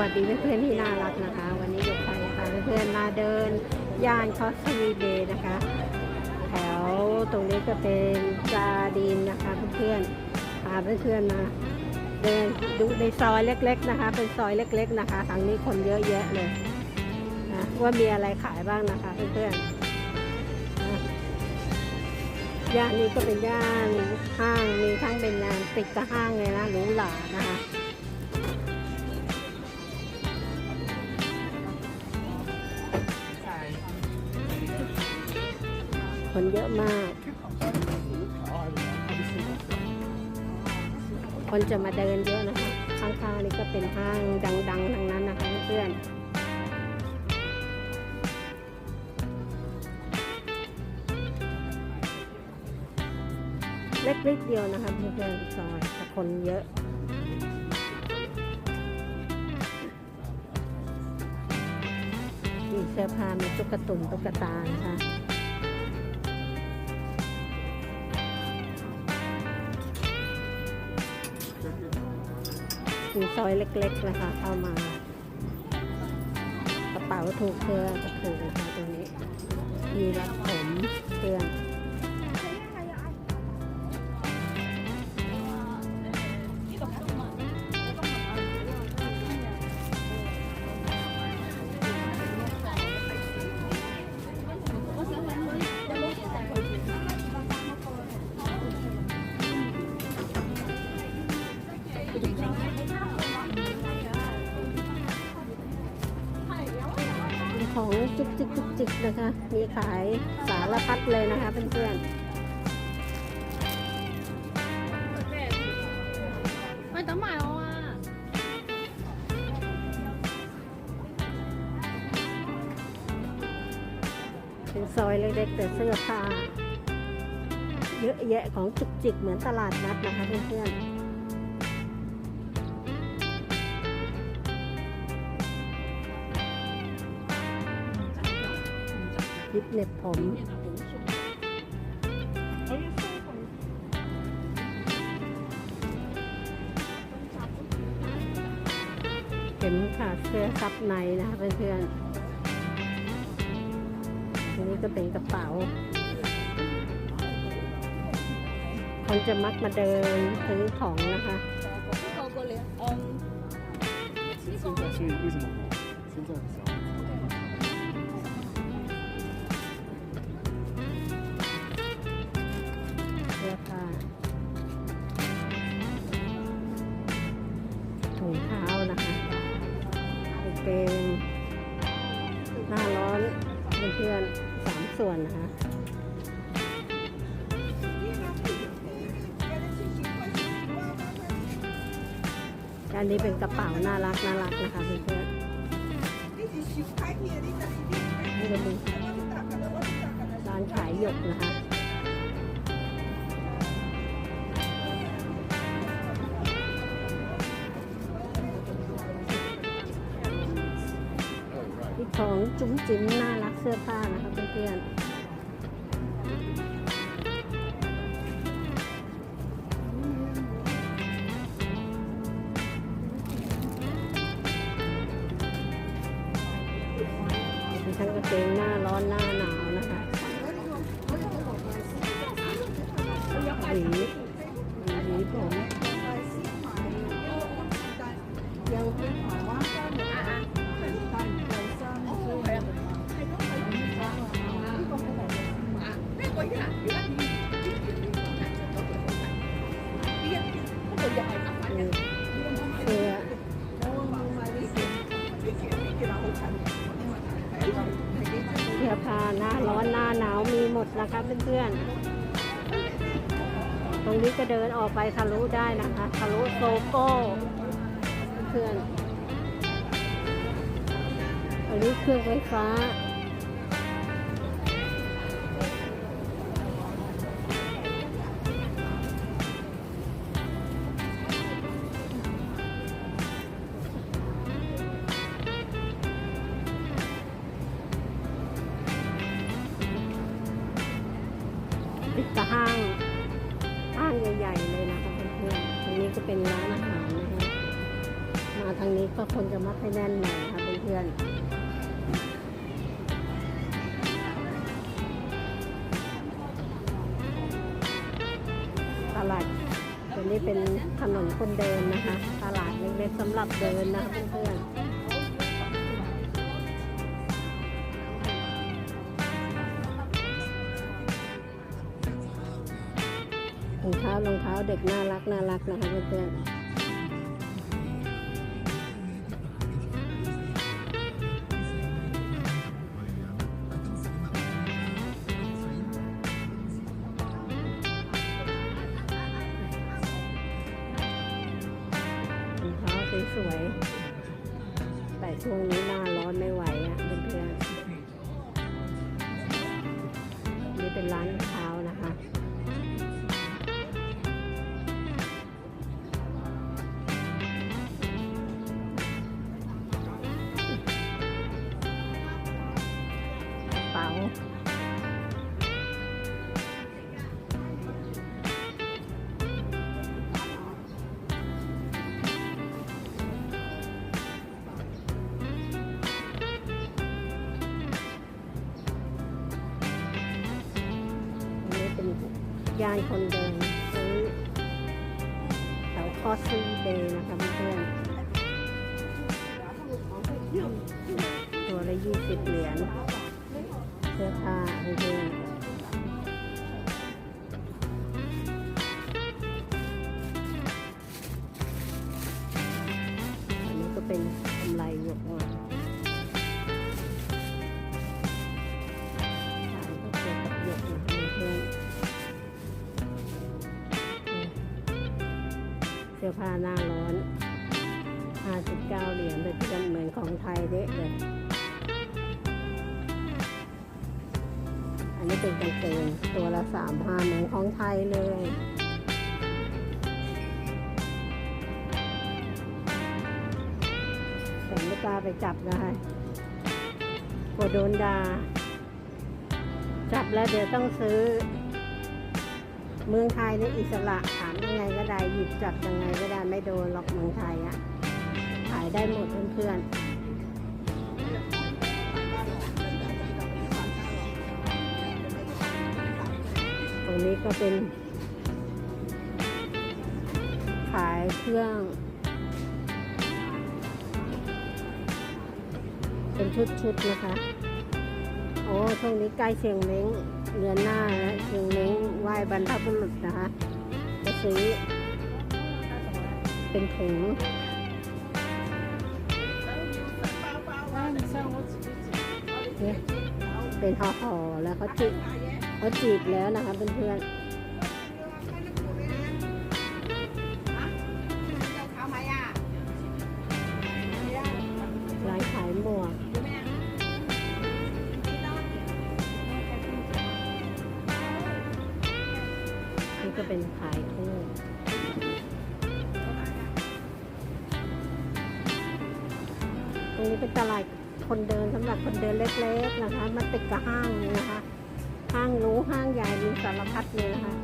วัสดีเพื่อนๆที่น่ารักนะคะ วันนี้ยกไปค่ะเพื่อนๆมาเดินย่านคอสวีเดย์นะคะ แถวตรงนี้ก็เป็นจาดินนะคะเพื่อนๆพาเพื่อนๆมาเดินดูในซอยเล็ก ๆนะคะ เป็นซอยเล็ก ๆนะคะทางนี้คนเยอะแยะเลยนะว่ามีอะไรขายบ้างนะคะเพื่อนๆย่านนี้ก็เป็นย่านห้างมีทั้งเป็นงานติดกับห้างเลยนะหรูหรานะคะ คนเยอะมาก คนจะมาเดินเยอะนะคะ ข้างๆนี่ก็เป็นห้างดังๆทั้งนั้นนะคะเพื่อนเล็กนิดเดียวนะคะเพื่อนๆซอยแต่คนเยอะมีเสื้อผ้ามีตุ๊กตุนตุ๊กตานะคะ มีซอยเล็กๆนะคะเข้ามากระเป๋าถูกเครื่องก็ถูกนะคะตรงนี้มีรัดผมเครื่อง จุกจิกจุกจิกนะคะ มีขายสารพัดเลยนะคะเพื่อนๆไม่ต้องหมายว่าเป็นซอยเล็กๆแต่เสื้อผ้าเยอะแยะของจุกจิกเหมือนตลาดนัดนะคะเพื่อนๆยิบเหน็บผม เข็มขาดเสื้อซับในนะคะเพื่อนๆอันนี้ก็เป็นกระเป๋า คนจะมักมาเดินซื้อของนะคะ 这个过来，嗯，现在所以为什么现在 อันนี้เป็นกระเป๋าน่ารักน่ารักนะคะเพื่อนๆนี่ก็เป็นร้านขายหยกนะคะที่ของจุ๋มจิ๋มน่ารักเสื้อผ้านะคะเพื่อนๆ หวีหวีผมยังเสื้อเสื้อผ้าหน้าร้อนหน้าหนาวมีหมดนะคะเพื่อนๆ รงนี้ก็เดินออกไปทะลุได้นะคะทะลุโซโก้เพื่อนอันนี้เครื่องไฟฟ้า มาทางนี้ก็คนจะมักให้แน่นหน่อยนะคะเพื่อนๆตลาดตัวนี้เป็นถนนคนเดินนะคะ ตลาดเล็กๆสำหรับเดินนะคะเพื่อนๆรองเท้ารองเท้าเด็กน่ารักน่ารักนะคะเพื่อนๆ เป็นร้านรองเท้า ยายคนเดินซื้อแถวคอสซีเดย์นะคะเพื่อนตัวละยี่สิบเหรียญ อผ้าหน้าร้อน 59 เหรียญเลยกันเหมือนของไทยเด๊ะเลย อันนี้เป็นกางเกงตัวละ 3 5เหมือนของไทยเลยแต่ไม่กล้าไปจับนะคะกลัวโดนดา่าจับแล้วเดี๋ยวต้องซื้อ เมืองไทยนี่อิสระถามยังไงก็ได้หยิบจับยังไงก็ได้ไม่โดนหรอกเมืองไทยอะขายได้หมดเพื่อนๆตรงนี้ก็เป็น ขายเครื่อง เป็นชุดๆนะคะ โอ้ช่วงนี้ใกล้เชียงเม้ง เดือนหน้านะเชียงเม้งไหว้บรรพบุรุษนะคะจะซื้อ เป็นถุงเนี่ยเป็นห่อๆแล้วเขาจีบเขาจีบแล้วนะคะเพื่อนๆ ตลาดคนเดินสำหรับคนเดินเล็กๆนะคะ มันติดกับห้างนะคะ ห้างรู้ห้างใหญ่มีสารพัดเลยนะคะ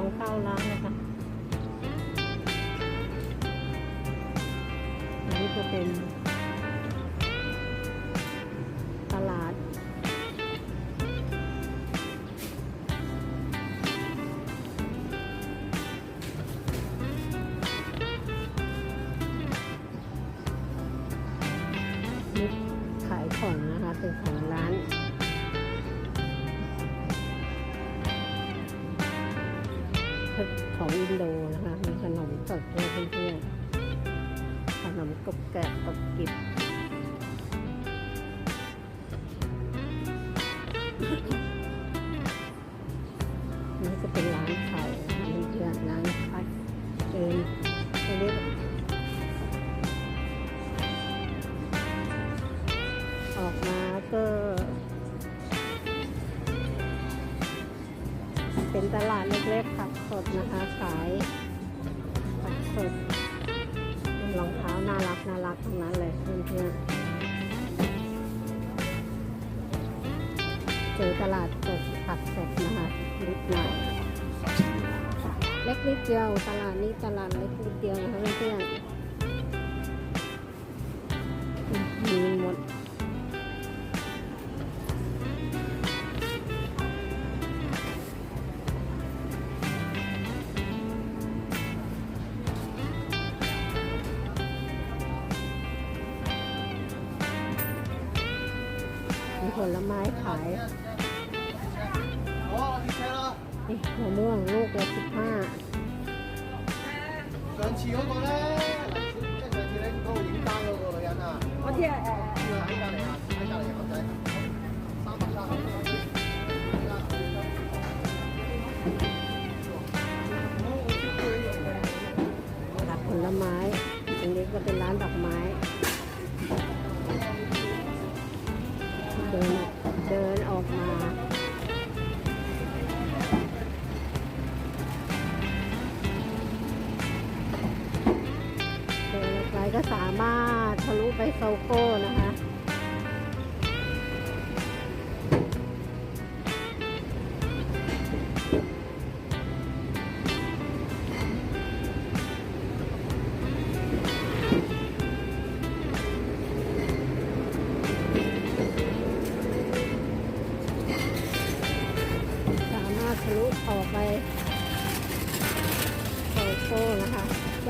ของเข้าล้างนะคะอันนี้จะเป็น จอตลาดสดผักสดนะคะนิดหน่อยเล็กนิดเดียวตลาดนี้ตลาดเล็กนิดเดียวนะคะเพื่อนมีหมดมีผลไม้ขาย 上次嗰个咧，嗱，即系上次咧嗰个影单嗰个女人啊，我知诶，喺隔离啊，喺隔离啊，仔，三百三。 ร้านผลไม้ตรงนี้ก็เป็นร้านดอกไม้ เดินเดินออกมา ก็สามารถทะลุไปโซโก้นะคะ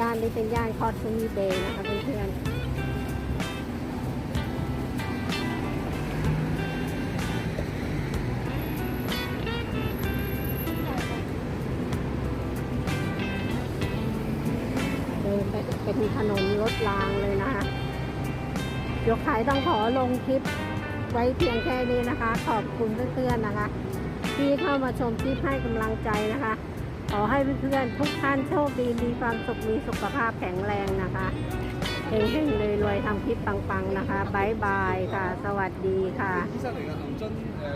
ย่านนี้เป็นย่านคอสมีเบย์นะคะเพื่อนๆเดินไปเป็นถนนรถรางเลยนะคะยกขายต้องขอลงคลิปไว้เพียงแค่นี้นะคะ ขอบคุณเพื่อนๆนะคะ ที่เข้ามาชมคลิปให้กำลังใจนะคะ ขอให้เพื่อนๆทุกท่านโชคดีมีความสุขมีสุขภาพแข็งแรงนะคะเฮงๆเลยรวยทำคลิปปังๆนะคะบายบายค่ะ สวัสดีค่ะ